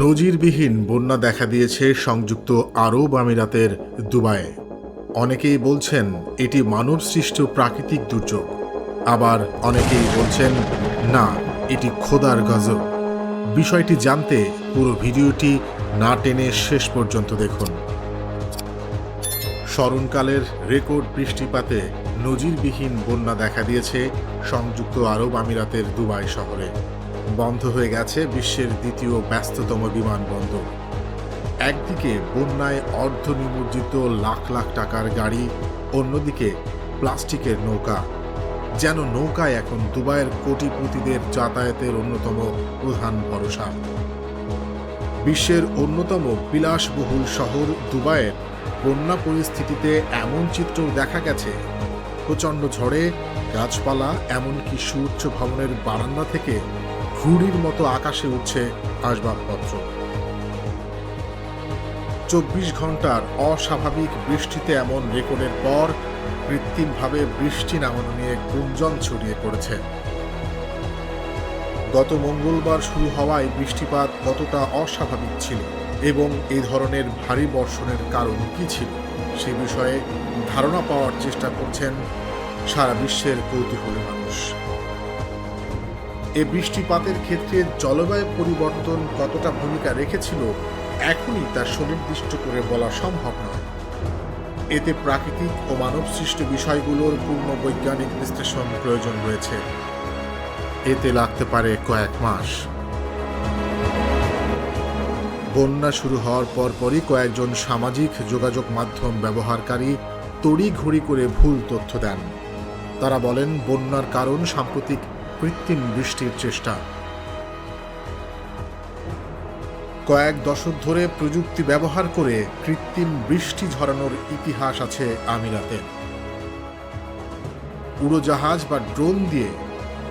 নজিরবিহীন বন্যা দেখা দিয়েছে সংযুক্ত আরব আমিরাতের দুবাইয়ে। অনেকেই বলছেন এটি মানব সৃষ্ট প্রাকৃতিক দুর্যোগ। আবার অনেকেই বলছেন, না, এটি খোদার গজব। বিষয়টি জানতে পুরো ভিডিওটি না টেনে শেষ পর্যন্ত দেখুন। স্মরণকালের রেকর্ড বৃষ্টিপাতে নজিরবিহীন বন্যা দেখা দিয়েছে সংযুক্ত আরব আমিরাতের দুবাই শহরে। বন্ধ হয়ে গেছে বিশ্বের দ্বিতীয় ব্যস্ততম বিমানবন্দর। একদিকে বন্যায় অর্ধ নিমজ্জিত লাখ লাখ টাকার গাড়ি, অন্যদিকে প্লাস্টিকের নৌকা। যেন নৌকায় এখন দুবাইয়ের কোটিপতিদের যাতায়াতের অন্যতম প্রধান ভরসা। বিশ্বের অন্যতম বিলাসবহুল শহর দুবাইয়ের বন্যা পরিস্থিতিতে এমন চিত্র দেখা গেছে। প্রচণ্ড ঝড়ে গাছপালা, এমনকি সুউচ্চ ভবনের বারান্দা থেকে ঘুড়ির মতো আকাশে উঠছে আসবাবপত্র। চব্বিশ ঘণ্টার অস্বাভাবিক বৃষ্টিতে এমন রেকর্ডের পর কৃত্রিমভাবে বৃষ্টি নামানো নিয়ে গুঞ্জন ছড়িয়ে পড়েছে। গত মঙ্গলবার শুরু হওয়ায় বৃষ্টিপাত কতটা অস্বাভাবিক ছিল এবং এই ধরনের ভারী বর্ষণের কারণ কি ছিল, সে বিষয়ে ধারণা পাওয়ার চেষ্টা করছেন সারা বিশ্বের কৌতূহলী মানুষ। এ বৃষ্টিপাতের ক্ষেত্রে জলবায়ু পরিবর্তন কতটা ভূমিকা রেখেছিল, এখনই তা সুনির্দিষ্ট করে বলা সম্ভব নয়। এতে প্রাকৃতিক ও মানবসৃষ্ট বিষয়গুলোর পূর্ণ বৈজ্ঞানিক বিশ্লেষণ প্রয়োজন রয়েছে। এতে লাগতে পারে কয়েক মাস। বন্যা শুরু হওয়ার পরপরই কয়েকজন সামাজিক যোগাযোগ মাধ্যম ব্যবহারকারী তড়িঘড়ি করে ভুল তথ্য দেন। তারা বলেন, বন্যার কারণ সাম্প্রতিক কৃত্রিম বৃষ্টির চেষ্টা। কয়েক দশক ধরে প্রযুক্তি ব্যবহার করে কৃত্রিম বৃষ্টি ঝরানোর ইতিহাস আছে আমিরাতে। উড়োজাহাজ বা ড্রোন দিয়ে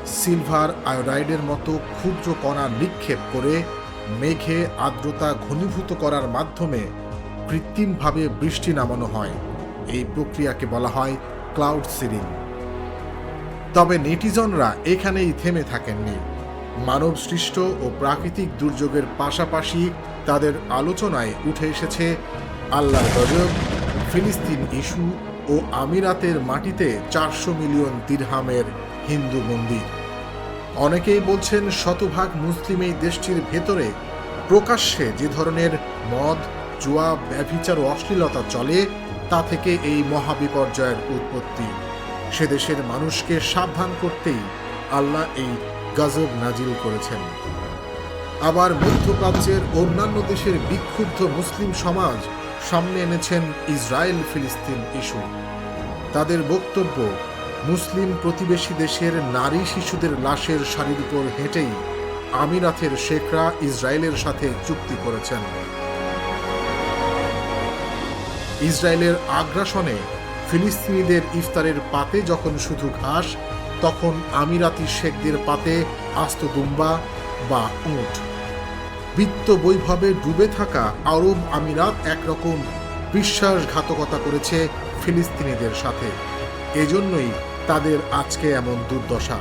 সিলভার আয়োডাইডের মতো ক্ষুদ্র কণা নিক্ষেপ করে মেঘে আর্দ্রতা ঘনীভূত করার মাধ্যমে কৃত্রিমভাবে বৃষ্টি নামানো হয়। এই প্রক্রিয়াকে বলা হয় ক্লাউড সিডিং তবে নেটিজনরা এখানেই থেমে থাকেননি। মানব সৃষ্ট ও প্রাকৃতিক দুর্যোগের পাশাপাশি তাদের আলোচনায় উঠে এসেছে আল্লাহর গজব, ফিলিস্তিন ইস্যু ও আমিরাতের মাটিতে চারশো মিলিয়ন দিরহামের হিন্দু মন্দির। অনেকেই বলছেন শতভাগ মুসলিম এই দেশটির ভেতরে প্রকাশ্যে যে ধরনের মদ, জুয়া, ব্যভিচার ও অশ্লীলতা চলে, তা থেকে এই মহাবিপর্যয়ের উৎপত্তি। সে দেশের মানুষকে সাবধান করতেই আল্লাহ এই গজব নাজিল করেছেন। আবার মধ্যপ্রাচ্যের অন্যান্য দেশের বিক্ষুব্ধ মুসলিম সমাজ সামনে এনেছেন ইসরায়েল ফিলিস্তিন ইস্যু। তাদের বক্তব্য, মুসলিম প্রতিবেশী দেশের নারী শিশুদের লাশের শাড়ির উপর হেঁটেই আমিরাতের শেখরা ইসরায়েলের সাথে চুক্তি করেছেন। ইসরায়েলের আগ্রাসনে ফিলিস্তিনিদের ইফতারের পাতে যখন শুধু ঘাস, তখন আমিরাতি শেখদের পাতে আস্ত দুম্বা বা উঁট। বিত্ত বৈভবে ডুবে থাকা আরব আমিরাত একরকম বিশ্বাসঘাতকতা করেছে ফিলিস্তিনিদের সাথে। এজন্যই তাদের আজকে এমন দুর্দশা।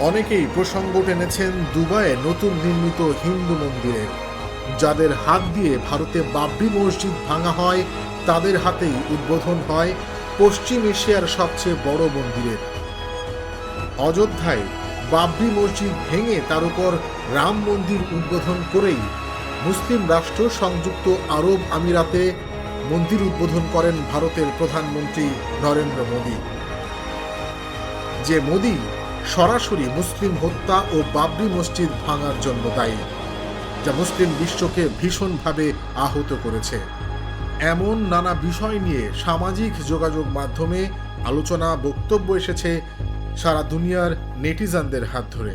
অনেকেই প্রসঙ্গ টেনেছেন দুবাইয়ে নতুন নির্মিত হিন্দু মন্দিরের যাদের হাত দিয়ে ভারতে বাবরি মসজিদ ভাঙা হয় তাদের হাতেই উদ্বোধন হয় পশ্চিম এশিয়ার সবচেয়ে বড় মন্দিরের। অযোধ্যায় বাবরি মসজিদ ভেঙে তার উপর রাম মন্দির উদ্বোধন করেই মুসলিম রাষ্ট্র সংযুক্ত আরব আমিরাতে মন্দির উদ্বোধন করেন ভারতের প্রধানমন্ত্রী নরেন্দ্র মোদী। যে মোদী সরাসরি মুসলিম হত্যা ও বাবরি মসজিদ ভাঙার জন্য দায়ী, যা মুসলিম বিশ্বকে ভীষণভাবে আহত করেছে। এমন নানা বিষয় নিয়ে সামাজিক যোগাযোগ মাধ্যমে আলোচনা, বক্তব্য এসেছে সারা দুনিয়ার নেটিজানদের হাত ধরে।